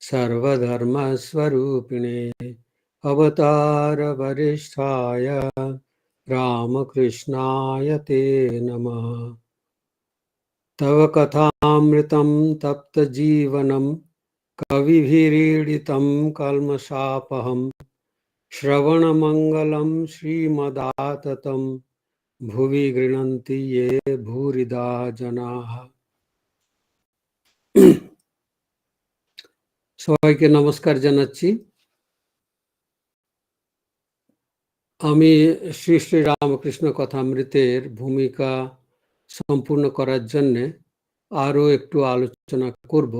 सर्वधर्मस्वरूपिणे। अवतारवरिष्ठाय रामकृष्णाय ते नमः। तव कथामृतं तप्तजीवनं, कविभिरीडितं कल्मषापहं, श्रवणमङ्गलं श्रीमदाततं, भुवि गृह्णन्ति ये भूरिदा जनाः। সবাইকে নমস্কার জানাচ্ছি। আমি শ্রী শ্রী রামকৃষ্ণ কথামৃতের ভূমিকা সম্পূর্ণ করার জন্যে আরও একটু আলোচনা করব।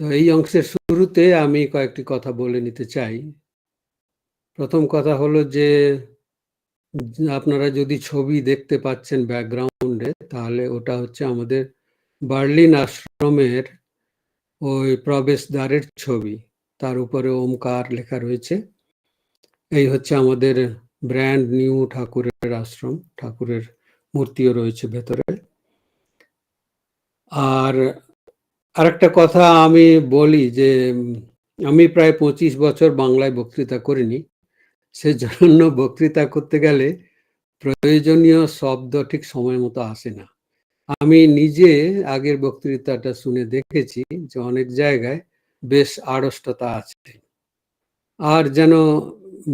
তো এই অংশের শুরুতে আমি কয়েকটি কথা বলে নিতে চাই। প্রথম কথা হলো যে, আপনারা যদি ছবি দেখতে পাচ্ছেন ব্যাকগ্রাউন্ডে, তাহলে ওটা হচ্ছে আমাদের বার্লিন আশ্রমের ওই প্রবেশদ্বারের ছবি। তার উপরে ওমকার লেখা রয়েছে। এই হচ্ছে আমাদের ব্র্যান্ড নিউ ঠাকুরের আশ্রম। ঠাকুরের মূর্তিও রয়েছে ভেতরে। আর আরেকটা কথা আমি বলি যে, আমি প্রায় পঁচিশ বছর বাংলায় বক্তৃতা করিনি। সেজন্য বক্তৃতা করতে গেলে প্রয়োজনীয় শব্দ ঠিক সময় মতো আসে না। আমি নিজে আগের বক্তৃতাটা শুনে দেখেছি যে অনেক জায়গায় বেশ আড়ষ্টতা আছে। আর যেন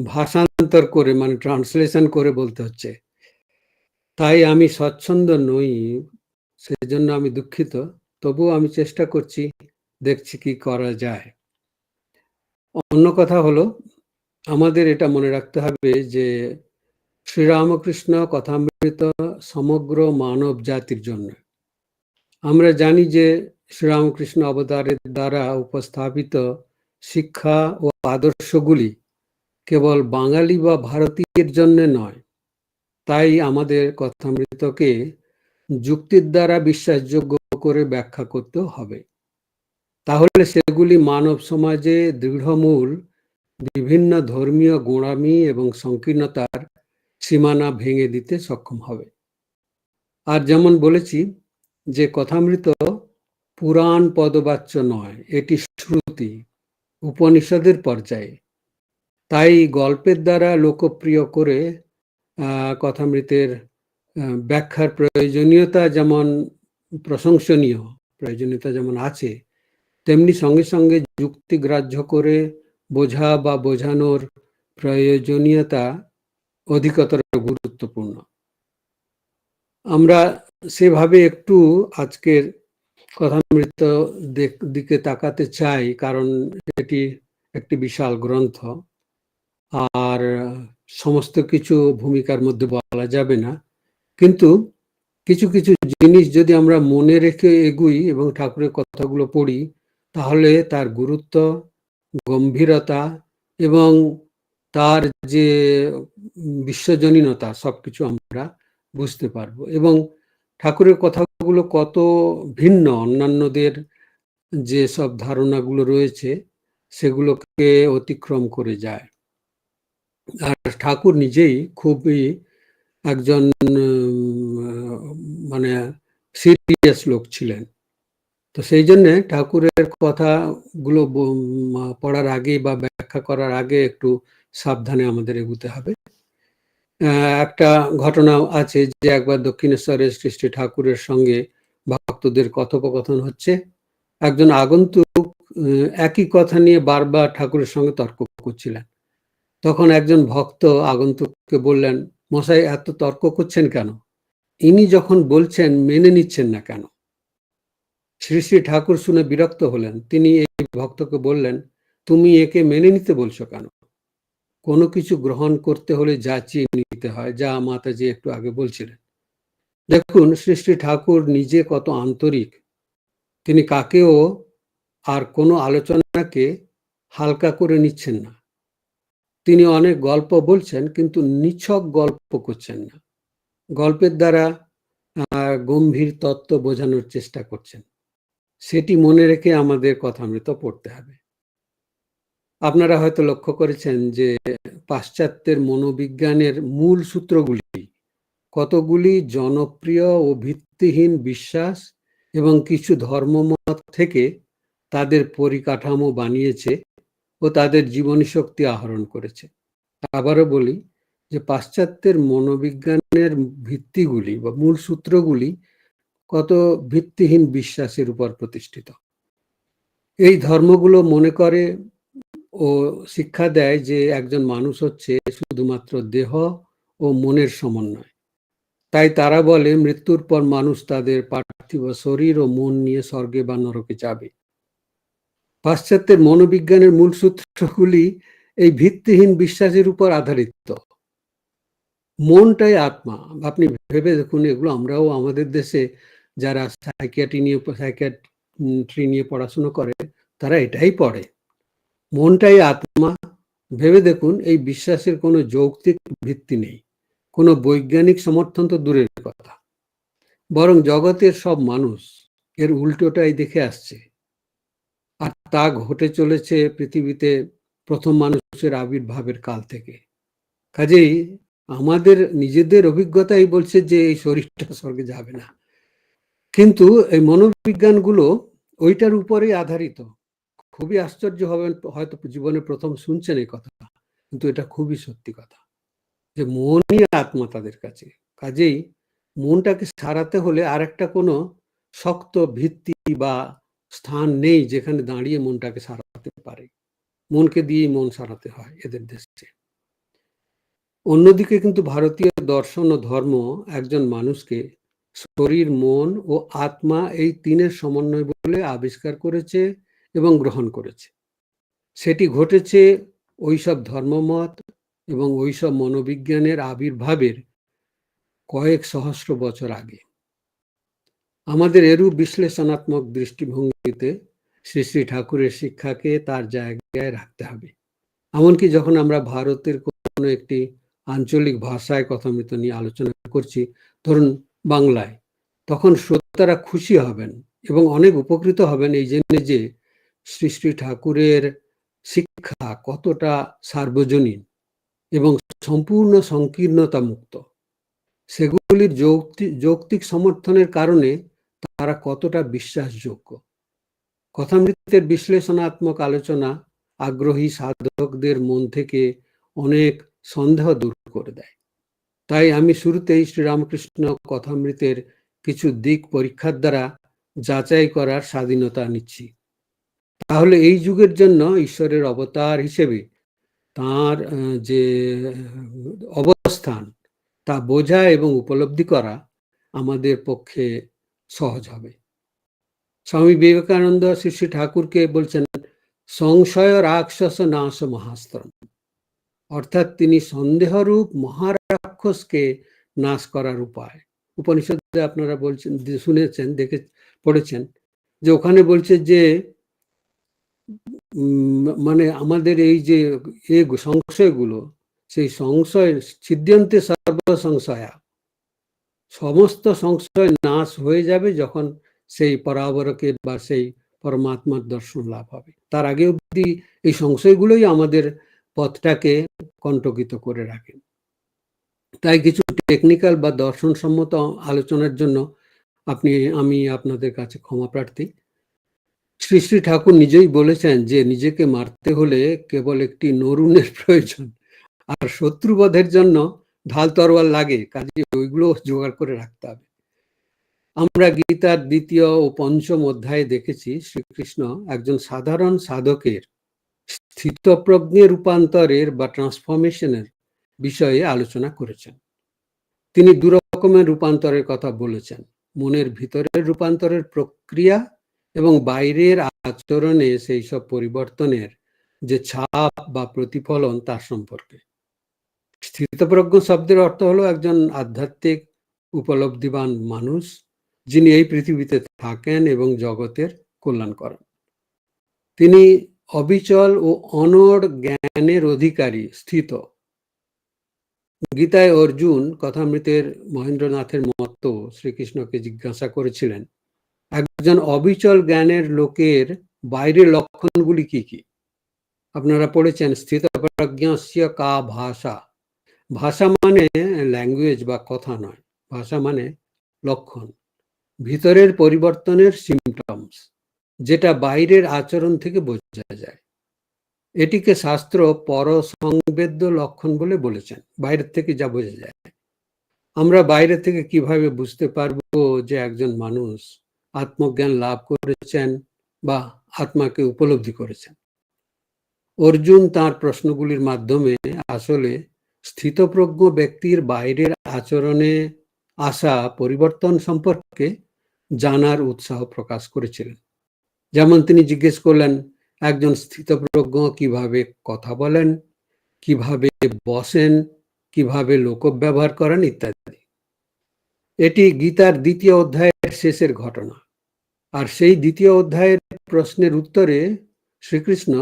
ভাষান্তর করে মানে ট্রান্সলেশন করে বলতে হচ্ছে, তাই আমি স্বচ্ছন্দ নই, সেজন্য আমি দুঃখিত। তবুও আমি চেষ্টা করছি, দেখছি কি করা যায়। অন্য কথা হলো, আমাদের এটা মনে রাখতে হবে যে শ্রীরামকৃষ্ণ কথামৃত সমগ্র মানব জাতির জন্য। আমরা জানি যে শ্রীরামকৃষ্ণ অবতারের দ্বারা উপস্থাপিত শিক্ষা ও আদর্শগুলি কেবল বাঙালি বা ভারতীয়ের জন্য নয়, তাই আমাদের কথামৃতকে যুক্তির দ্বারা বিশ্বাসযোগ্য করে ব্যাখ্যা করতে হবে। তাহলে সেগুলি মানব সমাজে দৃঢ়মূল, বিভিন্ন ধর্মীয় গোড়ামি এবং সংকীর্ণতার সীমানা ভেঙে দিতে সক্ষম হবে। আর যেমন বলেছি যে কথামৃত পুরাণ পদবাচ্য নয়, এটি শ্রুতি, উপনিষদের পর্যায়ে। তাই গল্পের দ্বারা লোকপ্রিয় করে কথামৃতের ব্যাখ্যার প্রয়োজনীয়তা যেমন প্রশংসনীয়, প্রয়োজনীয়তা যেমন আছে, তেমনি সঙ্গে সঙ্গে যুক্তিগ্রাহ্য করে বোঝা বা বোঝানোর প্রয়োজনীয়তা অধিকতর গুরুত্বপূর্ণ। আমরা সেভাবে একটু আজকের কথামৃত দিকে তাকাতে চাই, কারণ এটি একটি বিশাল গ্রন্থ। আর সমস্ত কিছু ভূমিকার মধ্যে বলা যাবে না। কিন্তু কিছু কিছু জিনিস যদি আমরা মনে রেখে এগুই এবং ঠাকুরের কথাগুলো পড়ি, তাহলে তার গুরুত্ব, গম্ভীরতা এবং তার যে বিশ্বজনীনতা সবকিছু আমরা বুঝতে পারব। এবং ঠাকুরের কথাগুলো কত ভিন্ন অন্যান্যদের যে সব ধারণাগুলো রয়েছে, সেগুলোকে অতিক্রম করে যায়। আর ঠাকুর নিজেই খুবই একজন মানে সিরিয়াস লোক ছিলেন। তো সেই জন্যে ঠাকুরের কথাগুলো পড়ার আগে বা ব্যাখ্যা করার আগে একটু সাবধানে আমাদের এগুতে হবে। একটা ঘটনা আছে যে একবার দক্ষিণেশ্বরের সৃষ্টি ঠাকুরের সঙ্গে ভক্তদের কথোপকথন হচ্ছে। একজন আগন্তুক একই কথা নিয়ে বারবার ঠাকুরের সঙ্গে তর্ক করছিলেন। তখন একজন ভক্ত আগন্তুককে বললেন, মশাই, এত তর্ক করছেন কেন? ইনি যখন বলছেন, মেনে নিচ্ছেন না কেন? শ্রী শ্রী ঠাকুর শুনে বিরক্ত হলেন। তিনি এই ভক্তকে বললেন, তুমি একে মেনে নিতে বলছো কেন? কোনো কিছু গ্রহণ করতে হলে যা যাচিয়ে নিতে হয়, যা মাতাজি একটু আগে বলছিলেন। দেখুন শ্রী ঠাকুর নিজে কত আন্তরিক। তিনি কাকেও আর কোনো আলোচনাকে হালকা করে নিচ্ছেন না। তিনি অনেক গল্প বলছেন, কিন্তু নিছক গল্প করছেন না। গল্পের দ্বারা গম্ভীর তত্ত্ব বোঝানোর চেষ্টা করছেন। সেটি মনে রেখে আমাদের কথামৃত পড়তে হবে। আপনারা হয়তো লক্ষ্য করেছেন যে পাশ্চাত্যের মনোবিজ্ঞানের মূল সূত্রগুলি কতগুলি জনপ্রিয় ও ভিত্তিহীন বিশ্বাস এবং কিছু ধর্মমত থেকে তাদের পরিকাঠামো বানিয়েছে ও তাদের জীবনী শক্তি আহরণ করেছে। আবারও বলি যে পাশ্চাত্যের মনোবিজ্ঞানের ভিত্তিগুলি বা মূল সূত্রগুলি কত ভিত্তিহীন বিশ্বাসের উপর প্রতিষ্ঠিত। এই ধর্মগুলো মনে করে ও শিক্ষা দেয় যে একজন মানুষ হচ্ছে শুধুমাত্র দেহ ও মনের সমন্বয়। তাই তারা বলে মৃত্যুর পর মানুষ তাদের পার্থিব শরীর ও মন নিয়ে স্বর্গে বা নরকে যাবে। পাশ্চাত্যের মনোবিজ্ঞানের মূল সূত্রগুলি এই ভিত্তিহীন বিশ্বাসের উপর আধারিত। মনটাই আত্মা। আপনি ভেবে দেখুন, এগুলো আমরাও আমাদের দেশে যারা সাইকিয়াট্রি নিয়ে সাইকিয়াট্রি নিয়ে পড়াশুনো করে, তারা এটাই পড়ে। মনটাই আত্মা। ভেবে দেখুন, এই বিশ্বাসের কোনো যৌক্তিক ভিত্তি নেই। কোনো বৈজ্ঞানিক সমর্থন তো দূরের কথা। বরং জগতের সব মানুষ এর উল্টোটাই দেখে আসছে। আর তা ঘটে চলেছে পৃথিবীতে প্রথম মানুষের আবির্ভাবের কাল থেকে। কাজেই আমাদের নিজেদের অভিজ্ঞতাই বলছে যে এই শরীরটা স্বর্গে যাবে না। কিন্তু এই মনোবিজ্ঞানগুলো ওইটার উপরেই আধারিত। খুবই আশ্চর্য হবেন, হয়তো জীবনে প্রথম শুনছেন এই কথা কিন্তু এটা খুবই সত্যি কথা যে মনই আত্মা তাদের কাছে। কাজেই মনটাকে সারাতে হলে আর একটা কোনো শক্ত ভিত্তি বা স্থান নেই যেখানে দাঁড়িয়ে মনটাকে সারাতে পারে। মনকে দিয়েই মন সারাতে হয় এদের দেশে। অন্যদিকে কিন্তু ভারতীয় দর্শন ও ধর্ম একজন মানুষকে শরীর, মন ও আত্মা এই তিনের সমন্বয় বলে আবিষ্কার করেছে এবং গ্রহণ করেছে। সেটি ঘটেছে ওইসব ধর্মমত এবং ওইসব মনোবিজ্ঞানের আবির্ভাবের কয়েক সহস্র বছর আগে। আমাদের এরূপ বিশ্লেষণাত্মক দৃষ্টিভঙ্গিতে শ্রী শ্রী ঠাকুরের শিক্ষাকে তার জায়গায় রাখতে হবে। এমনকি যখন আমরা ভারতের কোনো একটি আঞ্চলিক ভাষায় কথামৃত নিয়ে আলোচনা করছি, ধরুন বাংলায়, তখন শ্রোতারা খুশি হবেন এবং অনেক উপকৃত হবেন এই জন্য যে শ্রী শ্রী ঠাকুরের শিক্ষা কতটা সার্বজনীন এবং সম্পূর্ণ সংকীর্ণতা মুক্ত। সেগুলির যৌক্তিক সমর্থনের কারণে তারা কতটা বিশ্বাসযোগ্য। কথামৃতের বিশ্লেষণাত্মক আলোচনা আগ্রহী সাধকদের মন থেকে অনেক সন্দেহ দূর করে দেয়। তাই আমি শুরুতেই শ্রীরামকৃষ্ণ কথামৃতের কিছু দিক পরীক্ষার দ্বারা যাচাই করার স্বাধীনতা নিচ্ছি। তাহলে এই যুগের জন্য ঈশ্বরের অবতার হিসেবে তার যে, অবস্থান, তা বোঝা এবং উপলব্ধি করা আমাদের পক্ষে সহজ হবে। স্বামী বিবেকানন্দ শ্রী শ্রী ঠাকুরকে বলছেন, সংশয় রাক্ষস নাশ মহাস্ত্রম। অর্থাৎ তিনি সন্দেহরূপ মহারাক্ষসকে নাশ করার উপায়। উপনিষদে আপনারা বলছেন, শুনেছেন, দেখে, পড়েছেন যে ওখানে বলছে যে মানে আমাদের এই যে এ সংশয়গুলো সেই সংশয় ছিদ্যন্তে সর্বসংশয়া। সমস্ত সংশয় নাশ হয়ে যাবে যখন সেই পরাবরকের বা সেই পরমাত্মার দর্শন লাভ হবে। তার আগে অবধি এই সংশয়গুলোই আমাদের পথটাকে কণ্টকিত করে রাখে। তাই কিছু টেকনিক্যাল বা দর্শনসম্মত আলোচনার জন্য আপনি, আমি আপনাদের কাছে ক্ষমা প্রার্থী। শ্রী শ্রী ঠাকুর নিজেই বলেছেন যে নিজেকে মারতে হলে কেবল একটি নরুনের প্রয়োজন। আর শত্রুবধের জন্য ঢাল তরোয়াল লাগে কাজে ওইগুলো জোগাড় করে রাখতে হবে। আমরা গীতার দ্বিতীয় ও পঞ্চম অধ্যায়ে দেখেছি শ্রীকৃষ্ণ একজন সাধারণ সাধকের স্থিতপ্রজ্ঞে রূপান্তরের বা ট্রান্সফরমেশনের বিষয়ে আলোচনা করেছেন। তিনি দু রকমের রূপান্তরের কথা বলেছেন। মনের ভিতরের রূপান্তরের প্রক্রিয়া এবং বাইরের আচরণে সেই সব পরিবর্তনের যে ছাপ বা প্রতিফলন তার সম্পর্কে। স্থিতপ্রজ্ঞ শব্দের অর্থ হলো একজন আধ্যাত্মিক, উপলব্ধিবান মানুষ, যিনি এই পৃথিবীতে থাকেন এবং জগতের কল্যাণ করেন তিনি অবিচল ও অনড় জ্ঞানের অধিকারী, স্থিত। গীতায় অর্জুন, কথামৃতের মহেন্দ্রনাথের মতো শ্রীকৃষ্ণকে জিজ্ঞাসা করেছিলেন একজন অবিচল জ্ঞানের লোকের বাইরের লক্ষণগুলি কি কি? আপনারা পড়েছেন স্থিত প্রজ্ঞাস্য কা ভাষা। ভাষা মানে ল্যাঙ্গুয়েজ বা কথা নয়। ভাষা মানে লক্ষণ। ভিতরের পরিবর্তনের সিমটমস যেটা বাইরের আচরণ থেকে বোঝা যায়। এটিকে শাস্ত্র পরসংবেদ্য লক্ষণ বলে বলেছেন। বাইরের থেকে যা বোঝা যায়। আমরা বাইরে থেকে কীভাবে বুঝতে পারব যে একজন মানুষ আত্মজ্ঞান লাভ করেছেন বা আত্মাকে উপলব্ধি করেছেন। অর্জুন তার প্রশ্নগুলির মাধ্যমে আসলে স্থিতপ্রজ্ঞ ব্যক্তির বাইরের আচরণে আসা পরিবর্তন সম্পর্কে জানার উৎসাহ প্রকাশ করেছিলেন। যেমন তিনি জিজ্ঞেস করলেন, একজন স্থিতপ্রজ্ঞ কীভাবে কথা বলেন, কীভাবে বসেন, কীভাবে লোক ব্যবহার করেন? ইত্যাদি। এটি গীতার দ্বিতীয় অধ্যায়ের শেষের ঘটনা। আর সেই দ্বিতীয় অধ্যায়ের প্রশ্নের উত্তরে শ্রীকৃষ্ণ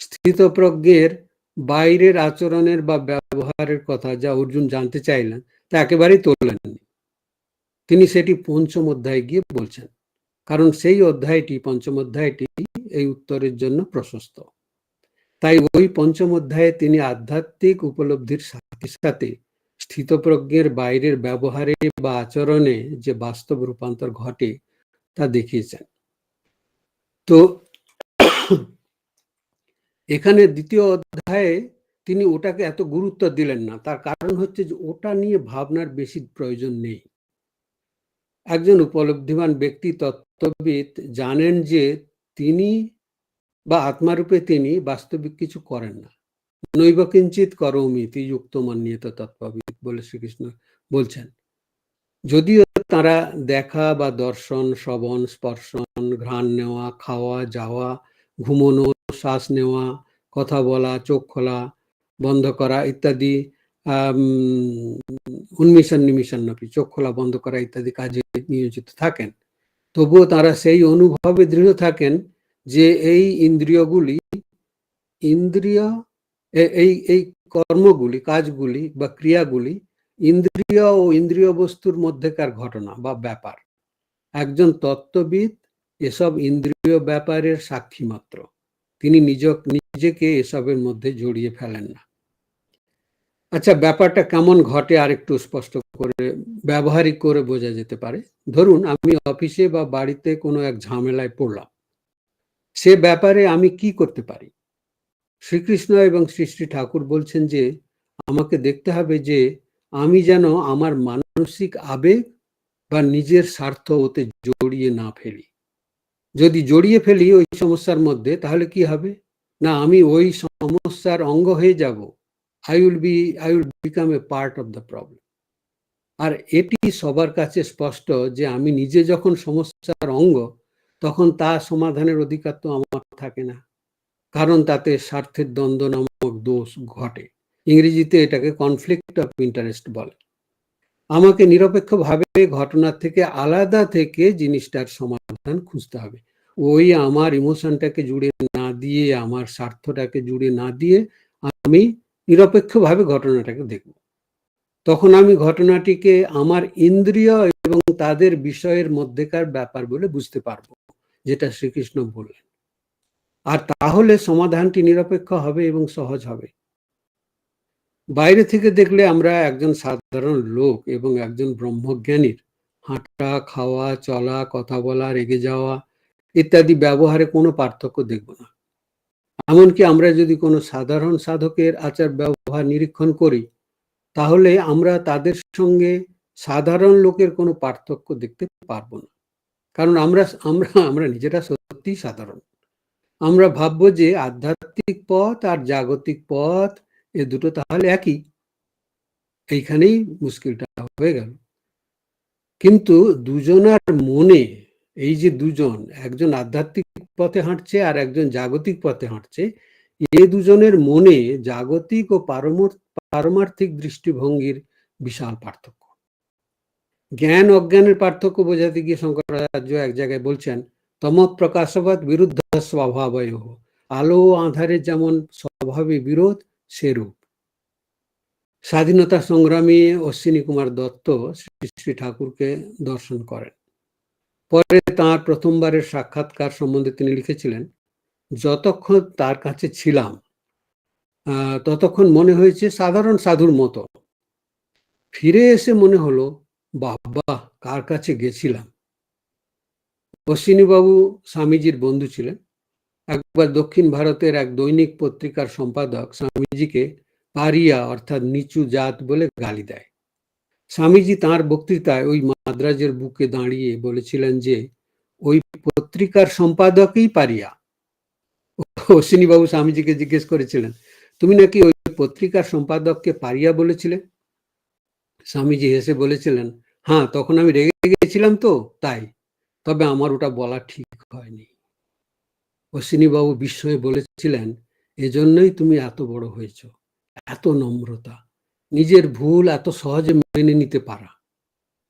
স্থিতপ্রজ্ঞের বাইরের আচরণের বা ব্যবহারের কথা যা অর্জুন জানতে চাইলেন, তা একেবারেই তোলেননি। তিনি সেটি পঞ্চম অধ্যায়ে গিয়ে বলছেন, কারণ সেই অধ্যায়টি, পঞ্চম অধ্যায়টি এই উত্তরের জন্য প্রশস্ত। তাই ওই পঞ্চম অধ্যায়ে তিনি আধ্যাত্মিক উপলব্ধির সাথে সাথে স্থিতপ্রজ্ঞের বাইরের ব্যবহারে বা আচরণে যে বাস্তব রূপান্তর ঘটে তা দেখিয়েছেন। তো এখানে দ্বিতীয় অধ্যায়ে তিনি ওটাকে এত গুরুত্ব দিলেন না। তার কারণ হচ্ছে যে ওটা নিয়ে ভাবনার বেশি প্রয়োজন নেই। একজন উপলব্ধিমান ব্যক্তি তত্ত্ববিদ জানেন যে তিনি বা আত্মারূপে তিনি বাস্তবিক কিছু করেন না। নৈব কিঞ্চিত করমিতি যুক্ত মান্যত তত্ত্ববিদ বলে শ্রীকৃষ্ণ বলছেন। যদিও তারা দেখা বা দর্শন, শ্রবণ, স্পর্শন, ঘ্রাণ নেওয়া, খাওয়া, যাওয়া, ঘুমনো, শ্বাস নেওয়া, কথা বলা, চোখ খোলা, বন্ধ করা ইত্যাদি উন্মিশন নিমিশন নপি চোখ খোলা, বন্ধ করা ইত্যাদি কাজে নিয়োজিত থাকেন। তবুও তারা সেই অনুভবে দৃঢ় থাকেন যে এই ইন্দ্রিয়গুলি, ইন্দ্রিয় এই এই কর্মগুলি, কাজগুলি বা ক্রিয়াগুলি ইন্দ্রিয় ও ইন্দ্রিয় বস্তুর মধ্যেকার ঘটনা বা ব্যাপার। একজন তত্ত্ববিদ এসব ইন্দ্রিয় ব্যাপারের সাক্ষী মাত্র তিনি নিজ নিজেকে এসবের মধ্যে জড়িয়ে ফেলেন না। আচ্ছা ব্যাপারটা কেমন ঘটে আর একটু স্পষ্ট করে, ব্যবহারিক করে বোঝা যেতে পারে। ধরুন, আমি অফিসে বা বাড়িতে কোনো এক ঝামেলায় পড়লাম। সে ব্যাপারে আমি কি করতে পারি? শ্রীকৃষ্ণ এবং শ্রী শ্রী ঠাকুর বলছেন যে, আমাকে দেখতে হবে যে আমি যেন আমার মানসিক আবেগ বা নিজের স্বার্থ ওতে জড়িয়ে না ফেলি। যদি জড়িয়ে ফেলি ওই সমস্যার মধ্যে, তাহলে কি হবে? না, আমি ওই সমস্যার অঙ্গ হয়ে যাব। I will be I will become a part of the problem আর এটি সবার কাছে স্পষ্ট যে আমি নিজে যখন সমস্যার অঙ্গ, তখন তা সমাধানের অধিকার তো আমার থাকে না। কারণ তাতে স্বার্থের দ্বন্দ্ব নামক দোষ ঘটে। ইংরেজিতে এটাকে কনফ্লিক্ট অফ ইন্টারেস্ট বলে। আমাকে নিরপেক্ষভাবে ঘটনার থেকে আলাদা থেকে জিনিসটার সমাধান খুঁজতে হবে। ওই আমার ইমোশনটাকে জুড়ে না দিয়ে, আমার স্বার্থটাকে জুড়ে না দিয়ে আমি নিরপেক্ষভাবে ঘটনাটাকে দেখব। তখন আমি ঘটনাটিকে আমার ইন্দ্রিয় এবং তাদের বিষয়ের মধ্যেকার ব্যাপার বলে বুঝতে পারব, যেটা শ্রীকৃষ্ণ বললেন। আর তাহলে সমাধানটি নিরপেক্ষ হবে এবং সহজ হবে। বাইরে থেকে দেখলে আমরা একজন সাধারণ লোক এবং একজন ব্রহ্মজ্ঞানীর। হাঁটা, খাওয়া, চলা, কথা বলা, রেগে যাওয়া ইত্যাদি ব্যবহারে কোনো পার্থক্য দেখব না। এমনকি আমরা যদি কোনো সাধারণ সাধকের আচার ব্যবহার নিরীক্ষণ করি, তাহলে আমরা তাদের সঙ্গে সাধারণ লোকের কোনো পার্থক্য দেখতে পারব না। কারণ আমরা আমরা আমরা নিজেরা সত্যি সাধারণ। আমরা ভাববো যে আধ্যাত্মিক পথ আর জাগতিক পথ এ দুটো তাহলে একই। এইখানেই মুশকিলটা হয়ে গেল। কিন্তু দুজনার মনে, এই যে দুজন, একজন আধ্যাত্মিক পথে হাঁটছে আর একজন জাগতিক পথে হাঁটছে, এ দুজনের মনে জাগতিক ও পারমার্থিক দৃষ্টিভঙ্গির বিশাল পার্থক্য। জ্ঞান, অজ্ঞানের পার্থক্য বোঝাতে গিয়ে শঙ্করাচার্য এক জায়গায় বলছেন তম প্রকাশবাদ বিরুদ্ধ স্বভাবয় আলো ও আধারের যেমন স্বভাবে বিরোধ সেরূপ। স্বাধীনতা সংগ্রামী অশ্বিনী কুমার দত্ত শ্রী শ্রী ঠাকুরকে দর্শন করেন। পরে তার প্রথমবারের সাক্ষাৎকার সম্বন্ধে তিনি লিখেছিলেন, যতক্ষণ তার কাছে ছিলাম ততক্ষণ মনে হয়েছে সাধারণ সাধুর মতো। ফিরে এসে মনে হলো, বাবা, কার কাছে গেছিলাম? অশ্বিনীবাবু স্বামীজির বন্ধু ছিলেন। একবার দক্ষিণ ভারতের এক দৈনিক পত্রিকার সম্পাদক স্বামীজিকে পারিয়া, অর্থাৎ নিচু জাত বলে গালি দেয়। স্বামীজি তার বক্তৃতায় ওই মাদ্রাজের বুকে দাঁড়িয়ে বলেছিলেন যে, ওই পত্রিকার সম্পাদকই পারিয়া। অশ্বিনীবাবু স্বামীজিকে জিজ্ঞেস করেছিলেন, তুমি নাকি ওই পত্রিকার সম্পাদককে পারিয়া বলেছিলে? স্বামীজি হেসে বলেছিলেন হ্যাঁ তখন আমি রেগে গেছিলাম তো, তাই। তবে আমার ওটা বলা ঠিক হয়নি। অশ্বিনীবাবু বিস্ময়ে বলেছিলেন, এজন্যই তুমি এত বড় হয়েছ, এত নম্রতা। নিজের ভুল এত সহজে মেনে নিতে পারা।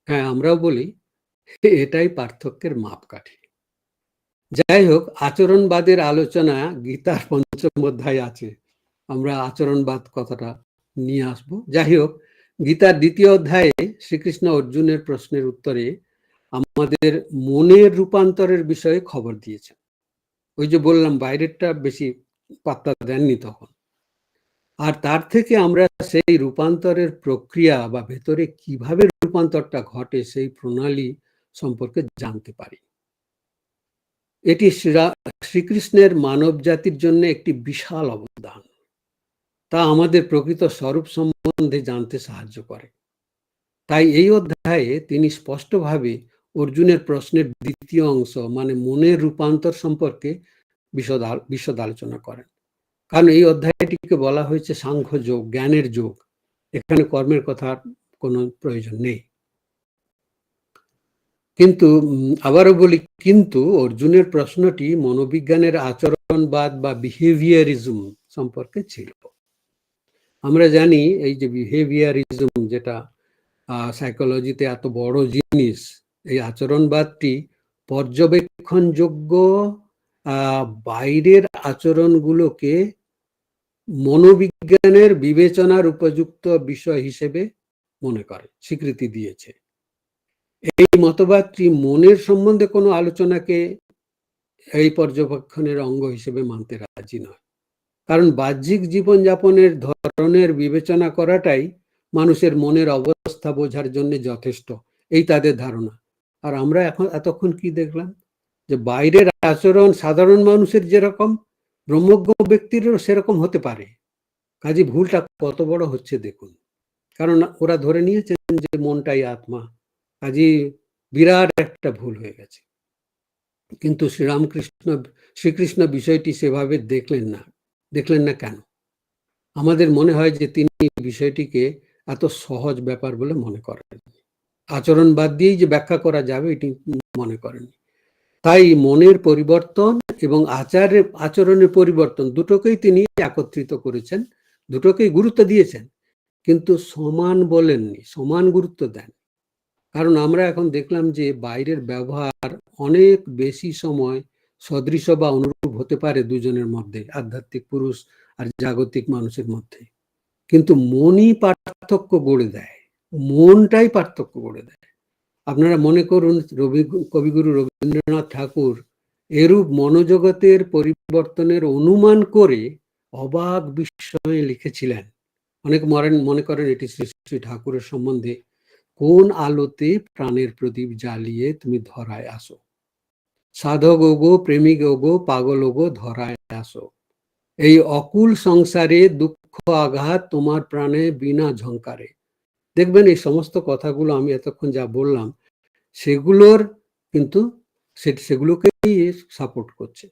হ্যাঁ আমরাও বলি, এটাই পার্থক্যের মাপকাঠি। যাই হোক, আচরণবাদের আলোচনা গীতার পঞ্চম অধ্যায় আছে। আমরা আচরণবাদ কথাটা নিয়ে আসব। যাই হোক, গীতার দ্বিতীয় অধ্যায়ে শ্রীকৃষ্ণ অর্জুনের প্রশ্নের উত্তরে আমাদের মনের রূপান্তরের বিষয়ে খবর দিয়েছেন। ওই যে বললাম, বাইরেরটা বেশি পাত্তা দেননি তখন। আর তার থেকে আমরা সেই রূপান্তরের প্রক্রিয়া বা ভেতরে কীভাবে রূপান্তরটা ঘটে সেই প্রণালী সম্পর্কে জানতে পারি। এটি শ্রীকৃষ্ণের মানব জাতির জন্য একটি বিশাল অবদান। তা আমাদের প্রকৃত স্বরূপ সম্বন্ধে জানতে সাহায্য করে। তাই এই অধ্যায়ে তিনি স্পষ্টভাবে অর্জুনের প্রশ্নের দ্বিতীয় অংশ মানে মনের রূপান্তর সম্পর্কে বিশদ বিশদ আলোচনা করেন। কারণ এই অধ্যায়টিকে বলা হয়েছে সাংখ্য যোগ, জ্ঞানের যোগ। এখানে কর্মের কথা কোনো প্রয়োজন নেই। কিন্তু আবারও বলি, কিন্তু অর্জুনের প্রশ্নটি মনোবিজ্ঞানের আচরণবাদ বা বিহেভিয়ারিজম সম্পর্কে ছিল। আমরা জানি এই যে বিহেভিয়ারিজম যেটা সাইকোলজিতে এত বড় জিনিস এই আচরণবাদটি পর্যবেক্ষণযোগ্য বাইরের আচরণগুলোকে মনোবিজ্ঞানের বিবেচনার উপযুক্ত বিষয় হিসেবে মনে করে, স্বীকৃতি দিয়েছে। এই মতবাদটি মনের সম্বন্ধে কোনো আলোচনাকে এই পর্যবেক্ষণের অঙ্গ হিসেবে মানতে রাজি নয়। কারণ বাহ্যিক জীবনযাপনের ধরনের বিবেচনা করাটাই মানুষের মনের অবস্থা বোঝার জন্য যথেষ্ট, এই তাদের ধারণা। আর আমরা এখন এতক্ষণ কি দেখলাম? যে বাইরের আচরণ সাধারণ মানুষের যেরকম, ব্রহ্মজ্ঞ ব্যক্তিরও সেরকম হতে পারে। কাজে ভুলটা কত বড় হচ্ছে দেখুন। কারণ ওরা ধরে নিয়েছেন যে মনটাই আত্মা। কাজে বিরাট একটা ভুল হয়ে গেছে। কিন্তু শ্রীরামকৃষ্ণ, শ্রীকৃষ্ণ বিষয়টি সেভাবে দেখলেন না। দেখলেন না কেন? আমাদের মনে হয় যে তিনি বিষয়টিকে এত সহজ ব্যাপার বলে মনে করেন। আচরণ বাদ দিয়েই যে ব্যাখ্যা করা যাবে, এটি মনে করেন তাই মনের পরিবর্তন এবং আচারের, আচরণের পরিবর্তন দুটোকেই তিনি একত্রিত করেছেন, দুটোকেই গুরুত্ব দিয়েছেন, কিন্তু সমান বলেননি, সমান গুরুত্ব দেন। কারণ আমরা এখন দেখলাম যে বাইরের ব্যবহার অনেক বেশি সময় সদৃশ বা অনুরূপ হতে পারে দুজনের মধ্যে, আধ্যাত্মিক পুরুষ আর জাগতিক মানুষের মধ্যে। কিন্তু মনই পার্থক্য গড়ে দেয়। মনটাই পার্থক্য করে দেয়। আপনারা মনে করুন, রবি, কবিগুরু রবীন্দ্রনাথ ঠাকুর এরূপ মনোজগতের পরিবর্তনের অনুমান করে অবাক বিস্ময়ে লিখেছিলেন। অনেক মরেন, মনে করেন এটি শ্রী শ্রী ঠাকুরের সম্বন্ধে, কোন আলোতে প্রাণের প্রদীপ জ্বালিয়ে তুমি ধরায় আসো? সাধক ওগো, প্রেমিক ওগো, পাগল ওগো, ধরায় আসো। এই অকুল সংসারে দুঃখ আঘাত তোমার প্রাণে বিনা ঝঙ্কারে দেখবেন এই সমস্ত কথাগুলো আমি এতক্ষণ যা বললাম, সেগুলোর কিন্তু সেগুলোকেই সাপোর্ট করছে।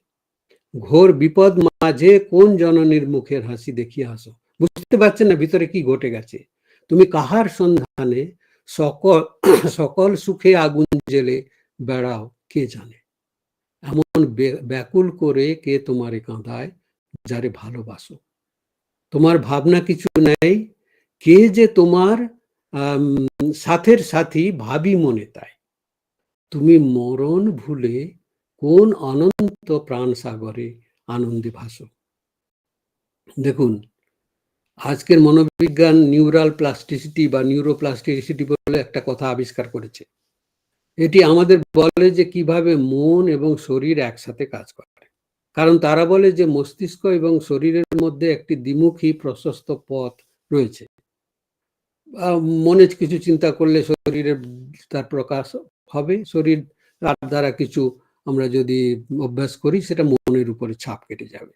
ঘোর বিপদ মাঝে কোন জননীর মুখের হাসি দেখিয়ে আসো বুঝতে পারছেন না ভিতরে কি ঘটে গেছে? তুমি কাহার সন্ধানে সকল সকল সুখে আগুন জেলে বেড়াও, কে জানে? এমন ব্যাকুল করে কে তোমারে কাঁদায়, যারে ভালোবাসো? তোমার ভাবনা কিছু নেই? কে যে তোমার সাথের সাথী ভাবি মনে তাই। তুমি মরণ ভুলে কোন অনন্ত প্রাণ সাগরে আনন্দে ভাসো। দেখুন, আজকের মনোবিজ্ঞান নিউরাল প্লাস্টিসিটি বা নিউরোপ্লাস্টিসিটি বলে একটা কথা আবিষ্কার করেছে। এটি আমাদের বলে যে কীভাবে মন এবং শরীর একসাথে কাজ করে। কারণ তারা বলে যে মস্তিষ্ক এবং শরীরের মধ্যে একটি দ্বিমুখী প্রশস্ত পথ রয়েছে। মনে কিছু চিন্তা করলে শরীরের তার প্রকাশ হবে। শরীর, তার দ্বারা কিছু আমরা যদি অভ্যাস করি, সেটা মনের উপরে ছাপ কেটে যাবে।